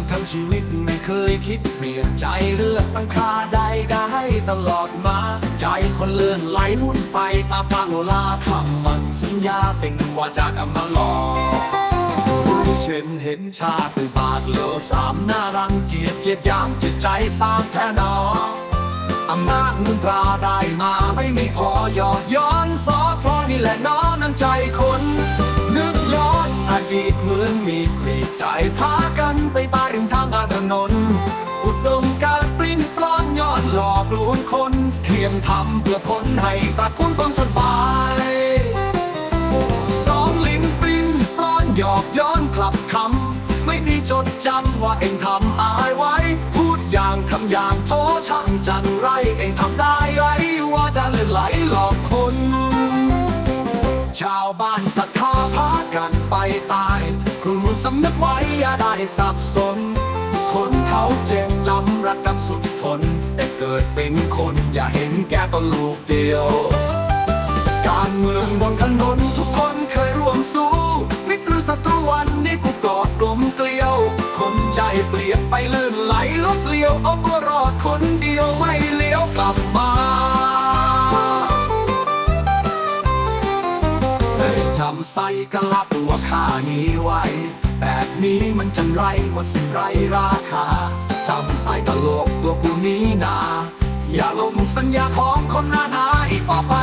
างทั้งชีวิตไม่เคยคิดเปลี่ยนใจเลือกตั้งค่าใดได้ตลอดมา ใจคนเลื่อนไหลมุ่นไปตามปางโนลาคำมันสัญญาเป็นว่าจากำมาหลอกเช่นเห็นชาติบาทเหลือสามหน้ารังเกียจเกียดยามจิตใจสางแท้นออำนาจมุนตราได้มาไม่มีพอยอดย้อนซอเพราะนี่แหละน้อน้ำใจคน ดีเหมือนมีกรีดใจพากันไปตายริมทางอาถนน อุดมการปลิ้นปล้อนยอดหลอกลวงคนเทียมทำเพื่อพ้นให้ตัดคุณต้องสบายสองลิ้นปริ้นปล้อนหยอกย้อนกลับคำไม่มีจดจำว่าเองทำอายไว้ พูดอย่างทำอย่างโทช่างจันไรเองทำได้ไรว่าจะเลื่อนไหลหลอกคน ชาวบ้านศรัทธาพา ไปตายครูสำนึกไว้อย่าได้สับสน คนเขาเจ็บจำรักกันสุดทน แต่เกิดเป็นคนอย่าเห็นแก่ตนลูกเดียว การเมืองบนถนนทุกคนเคยร่วมสู้มิตรหรือศัตรูวันนี้กูกอดกลมเกลียว คนใจเปลี่ยนไปลื่นไหลลดเลี้ยวเอาตัวรอดคนเดียวไม่เลี้ยวกลับมาำใส่กะลับตัวข้านี้ไว้ แบบนี้มันจันไรหมดสิ่งไรราคาจำใส่ตลกตัวกูนี้นา อย่าลงสัญญาของคนหน้าหนาอีกต่อไป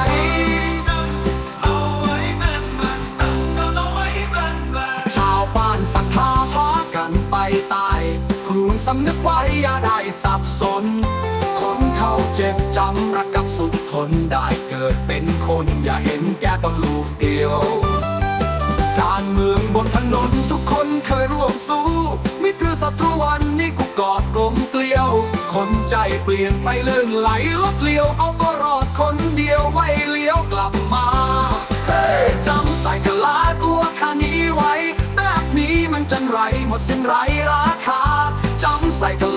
ชาวบ้านศรัทธาพากันไปตายครูสำนึกไว้อย่าได้สับสน คนเขาเจ็บจำรักกับสุดทนได้เกิดเป็นคนอย่าเห็นแก่ตนลูกเดียว สู้ มิตรหรือศัตรูวันนี้กูกอดกลมเกลียว คนใจเปลี่ยนไปลื่นไหลลดเลี้ยวเอาก็รอดคนเดียวไว้เลี้ยวกลับมาเฮ้ยจำใส่กะลาตัวคานี้ไว้ แบบนี้มันจันไรหมดสิ้นไรราคาจำใส่กะ